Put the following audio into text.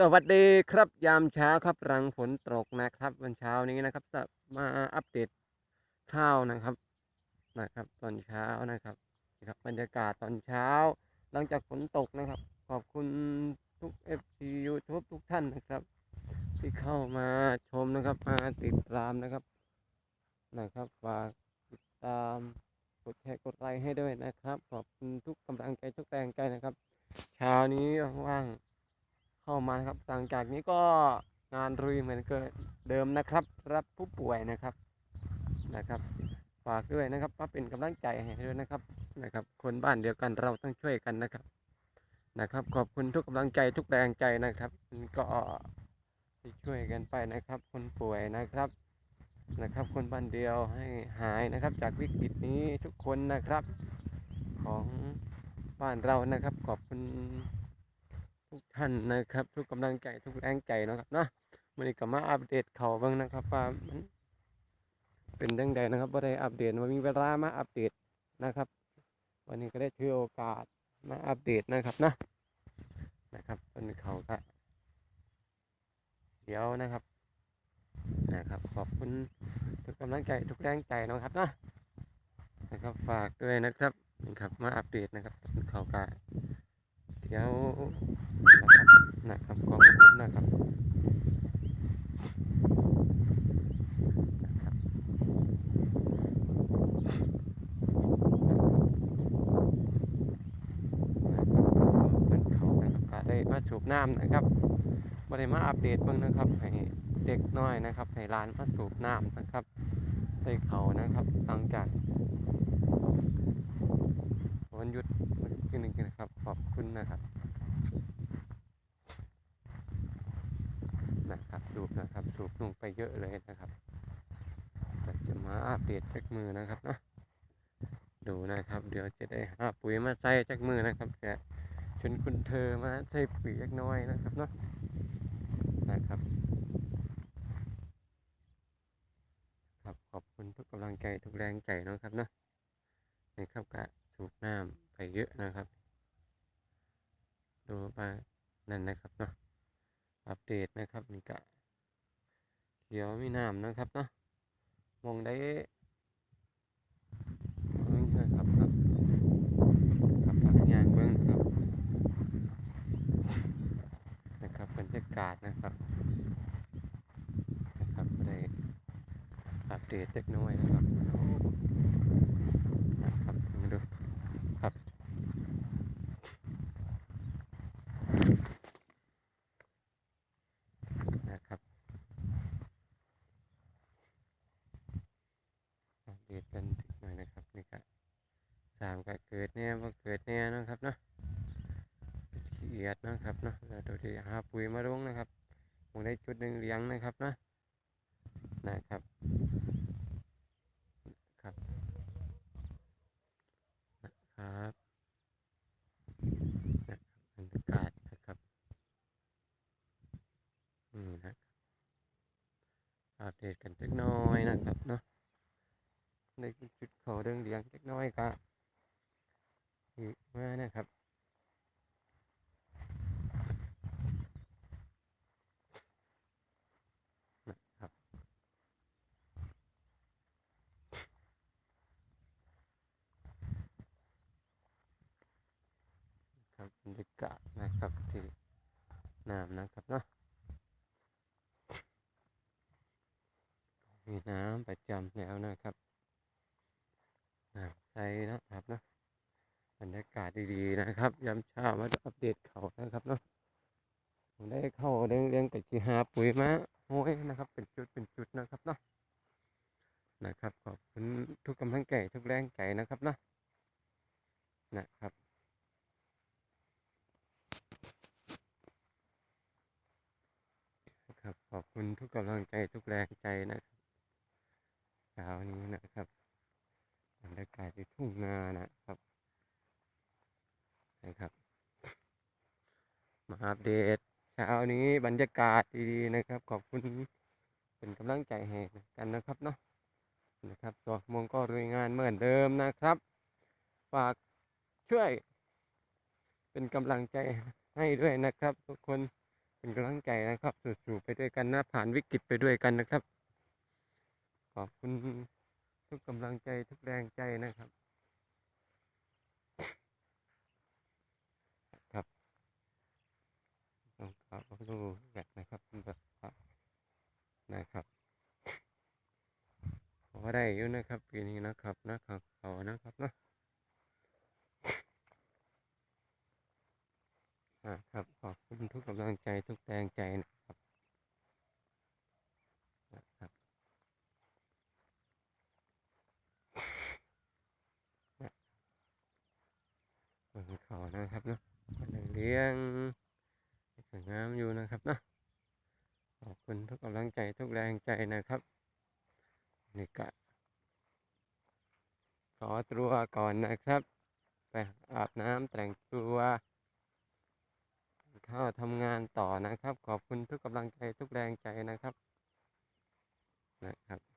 สวัสดีครับยามเช้าครับหลังฝนตกนะครับ วันเช้านี้นะครับจะมาอัปเดตข้าวนะครับนะครับ ตอนเช้านะครับนะครับบรรยากาศตอนเช้า หลังจากฝนตกนะครับ ขอบคุณทุก FC YouTube ทุกท่านนะครับ ที่เข้ามาชมนะครับมาติดตามนะครับนะครับฝากติดตามกดแชร์กดไลค์ให้ด้วยนะครับ ขอบคุณทุกกำลังใจทุกแรงใจนะครับ เช้านี้ว่างๆ เข้ามาครับหลังจากนี้ก็งานรุยเหมือนเกิดเดิมนะครับ รับผู้ป่วยนะครับนะครับ ฝากด้วยนะครับมาเป็นกำลังใจให้ด้วยนะครับนะครับ คนบ้านเดียวกันเราต้องช่วยกันนะครับนะครับ ขอบคุณทุกกำลังใจทุกแรงใจนะครับก็ที่ช่วยกันไปนะครับ คนป่วยนะครับนะครับ คนบ้านเดียวให้หายนะครับ จากวิกฤตนี้ทุกคนนะครับของบ้านเรานะครับ ขอบคุณ ท่านนะครับ ทุกกำลังใจทุกแรงใจนะครับเนาะวันนี้ก็มาอัปเดตเขาบ้างนะครับว่ามันเป็นยังไงนะครับว่าได้อัปเดตว่ามีเวลามาอัปเดตนะครับ วันนี้ก็ได้ถือโอกาสมาอัปเดตนะครับนะนะครับตอนนี้เขาก็เดี๋ยวนะครับนะครับ ขอบคุณทุกกำลังใจทุกแรงใจนะครับเนาะนะครับฝากด้วยนะครับนะครับ มาอัปเดตนะครับตอนเขาก็เดี๋ยว นะครับนะครับขอบคุณนะครับนะครับเป็นเขาครับได้มาสูบน้ำนะครับไม่ได้มาอัปเดตเบ้างนะครับให้เด็กน้อยนะครับให้ร้านมาสูบน้ำนะครับใส่เขานะครับหลังจากวันหยุดทีหนึ่งนะครับ ขอบคุณนะครับดูนะครับสูบลงไป เยอะเลยนะครับจะมาอัปเดตจากมือนะครับนะดูนะครับ เดี๋ยวจะได้หาปุ๋ยมาใส่จากมือนะครับแกชวนคุณเธอมาใส่ปุ๋ยเล็กน้อยนะครับเนาะนะครับ ครับขอบคุณทุกกำลังใจทุกแรงใจเนาะครับเนาะนครับกะสูบน้ำไปเยอะนะครับ ดูมานั่นนะครับเนาะอัปเดตนะครับนี่กะ เขียวมีน้ำนะครับเนาะมองได้เบิ่งนะครับเนาะครับทางยางเบิ้งครับนะครับบรรยากาศนะครับนะครับได้อัปเดตเล็กน้อยนะครับนะครับมาดูครับนะครับอัปเดตกันนิดหน่อยนะครับนี่ก็สามก็เกิดแน่ว่าเกิดแน่นะครับเนาะเอียดนะครับเนาะแล้วตัวที่หาปุ๋ยมาลงนะครับคงได้จุดหนึ่งเลี้ยงนะครับเนาะนะครับครับนะครับบรรยากาศนะครับนี่นะครับอัปเดตกันเล็กน้อยนะครับเนาะในจุดเขาเรื่องเลี้ยงเล็กน้อยก็อีก มานะครับนะครับ ครับบรรยากาศนะครับที่น้ำนะครับเนาะมีน้ำประจำแล้วนะครับน้ำใสนะครับเนาะบรรยากาศ ดีๆนะครับยามเช้ามาอัปเดตเขานะครับเนาะผมได้เข้าเลี้ยงเลี้ยงกับจีหาปุ๋ยมาโอ้ยนะครับ เป็นจุดเป็นจุดนะครับเนาะนะครับขอบคุณทุกกำลังใจทุกแรงใจนะครับเนาะนะครับครับขอบคุณทุกกำลังใจทุกแรงใจนะครับเช้านี้นะครับบรรยากาศที่ทุ่งนานะครับ นะครับ มาอัปเดตเช้านี้บรรยากาศดีๆนะครับ ขอบคุณเป็นกำลังใจให้กันนะครับเนาะนะครับตัวมงก็รุยงานเหมือนเดิมนะครับฝากช่วย เป็นกำลังใจให้ด้วยนะครับ ทุกคนเป็นกำลังใจนะครับสู้ๆไปด้วยกันนะผ่านวิกฤตไปด้วยกันนะครับ ขอบคุณทุกกำลังใจทุกแรงใจนะครับต้อง ขอบคุณแบกนะครับแบบนะครับขอได้อยู่นะครับปีนี้นะครับนะครับขอนะครับเนาะครับขอบคุณทุกกำลังใจทุกแรงใจนะครับนะครับเบิ่งเขานะครับเนาะกำลังเลี้ยง งามอยู่นะครับเนาะขอบคุณทุกกำลังใจทุกแรงใจนะครับนี่ก็ขอตัวก่อนนะครับ ไปอาบน้ำแต่งตัวเข้าทำงานต่อนะครับ ขอบคุณทุกกำลังใจทุกแรงใจนะครับนะครับ